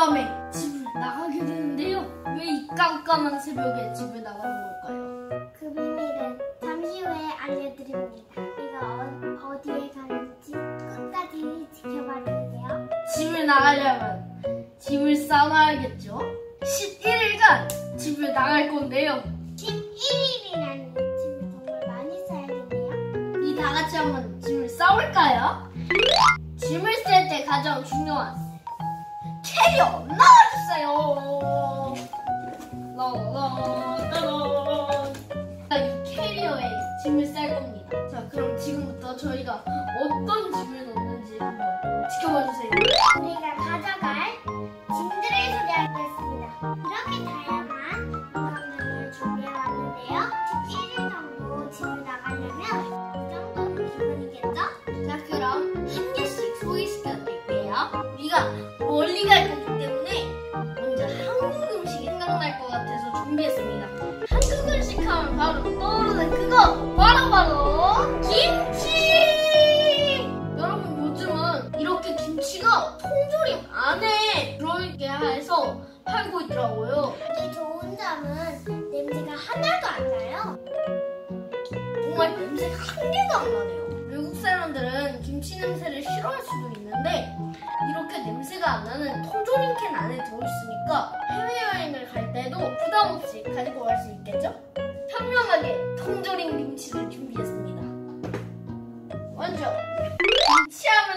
어젯밤에 집을 나가게 되는데요. 왜 이 깜깜한 새벽에 집을 나가는 걸까요? 그 비밀은 잠시 후에 알려드립니다. 이거 어, 어디에 가는지 끝까지 지켜봐 주세요. 집을 나가려면 집을 싸놔야겠죠? 11일간 집을 나갈 건데요. 11일이라는 짐을 정말 많이 써야겠네요. 이 다 같이 한번 짐을 싸울까요? 짐을 쌀때 가장 중요한 캐리어 나와주세요. 라라라라. 이 캐리어에 짐을 쌀 겁니다. 자, 그럼 지금부터 저희가 어떤 준비했습니다. 한국 음식 하면 바로 떠오르는 그거! 바로 바로 김치! 여러분 요즘은 이렇게 김치가 통조림 안에 들어있게 해서 팔고 있더라고요. 이게 좋은 점은 냄새가 하나도 안 나요. 정말 냄새가 한 개도 안 나네요. 외국 사람들은 김치 냄새를 싫어할 수도 있는데 이렇게 냄새가 안 나는 통조림 캔 안에 들어있으니까 해외여행을 갈 때도 부담 없이 가지고 갈 수 있겠죠? 현명하게 통조림 김치를 준비했습니다. 먼저 김치하면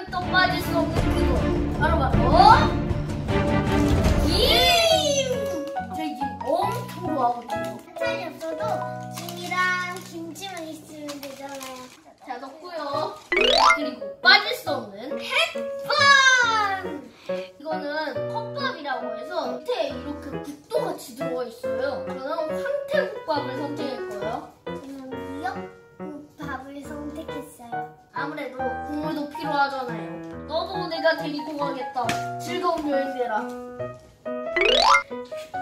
내가 데리고 가겠다. 즐거운 여행 되라.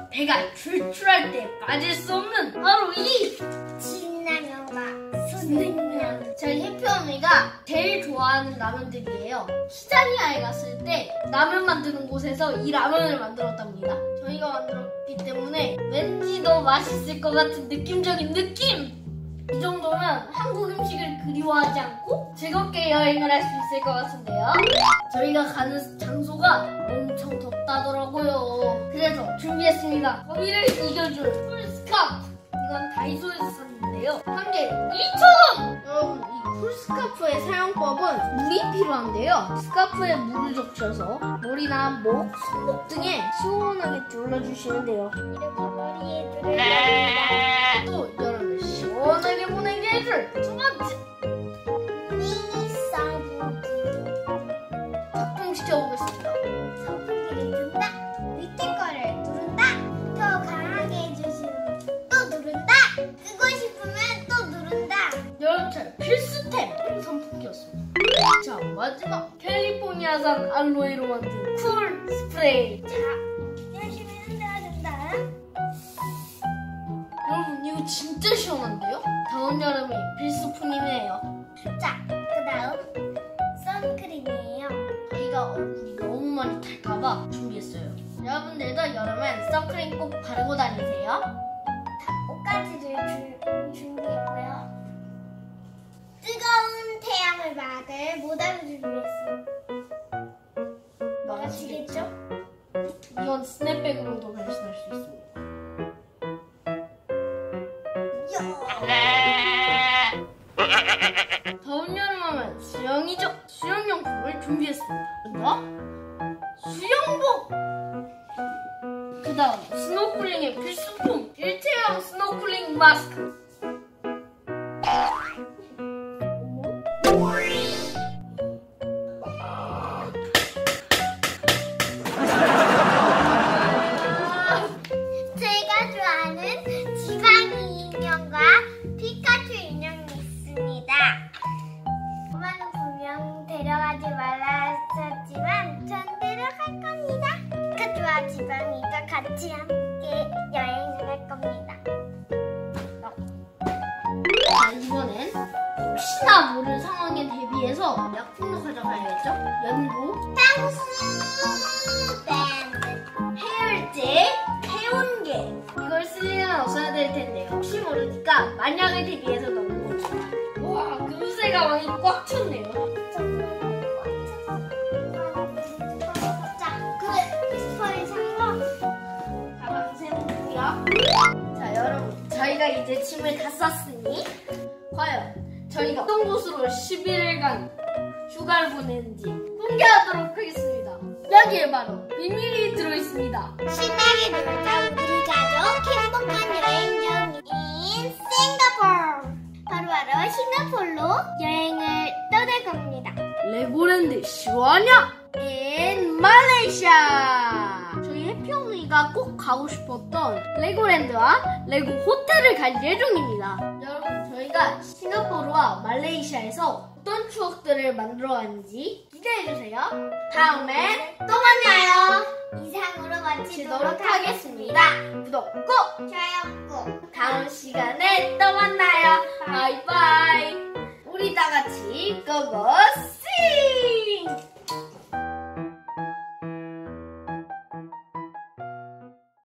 배가 출출할 때 빠질 수 없는 바로 이 진라면과 순냉면. 저희 해피 언니가 제일 좋아하는 라면들이에요. 시자리아에 갔을 때 라면 만드는 곳에서 이 라면을 만들었답니다. 저희가 만들었기 때문에 왠지 더 맛있을 것 같은 느낌적인 느낌! 이 정도면 한국 음식을 그리워하지 않고 즐겁게 여행을 할 수 있을 것 같은데요. 저희가 가는 장소가 엄청 덥다더라고요. 그래서 준비했습니다. 더위를 이겨줄 풀스카프! 이건 다이소에서 샀는데요. 한 개 2,000원! 여러분, 이 풀스카프의 사용법은 물이 필요한데요. 스카프에 물을 적셔서 머리나 목, 손목 등에 시원하게 둘러주시면 돼요. 이렇게 머리에 두르랍니다. 또 여름을 시 원하게 보내게 해줄 두 번째 미니 서브기. 작동시켜보겠습니다. 선풍기를 든다. 밑에 거를 누른다. 더 강하게 해주시면 또 누른다. 끄고 싶으면 또 누른다. 여름철 필수템 선풍기였습니다. 자 마지막 캘리포니아산 알로에로 만든 쿨 스프레이. 자, 진짜 시원한데요? 다음 여름이 필수품이네요. 자, 그 다음 선크림이에요. 저희가 얼굴이 너무 많이 탈까봐 준비했어요. 여러분들도 여름엔 선크림 꼭 바르고 다니세요. 옷가지를 줄- 준비했고요. 뜨거운 태양을 막을 모자를 준비했어요. 아시겠죠? 이건 스냅백으로도 변신할 수 있습니다. 준비했습니다. 먼저 수영복. 그 다음 스노클링의 필수품 일체형 스노클링 마스크. 같이 함께 여행을 할 겁니다. 자 이번엔 혹시나 모를 상황에 대비해서 약품도 가져가야겠죠? 연고, 향수 밴드 번째, 태운개. 이걸 쓸 일은 없어야 될 텐데요. 혹시 모르니까 만약을 대비해서 넣는 겁니다. 와, 금세 가방이 꽉 찼네요. 다 쌌으니 과연 저희가 어떤 곳으로 11일간 휴가를 보내는지 공개하도록 하겠습니다. 여기에 바로 비밀이 들어있습니다. 신나게 놀자 우리 가족 행복한 여행 중인 싱가포르 바로바로 싱가포르로 여행을 떠날 겁니다 레고랜드 시원야 인 말레이시아 저희 해피언니가 꼭 가고 싶었던 레고랜드와 레고 호텔을 갈 예정입니다. 여러분 저희가 싱가포르와 말레이시아에서 어떤 추억들을 만들어 왔는지 기대해주세요. 다음엔 또 만나요. 이상으로 마치도록 하겠습니다. 구독 꼭! 좋아요 꾹 다음 시간에 또 만나요. 바이바이! 우리 다 같이 고고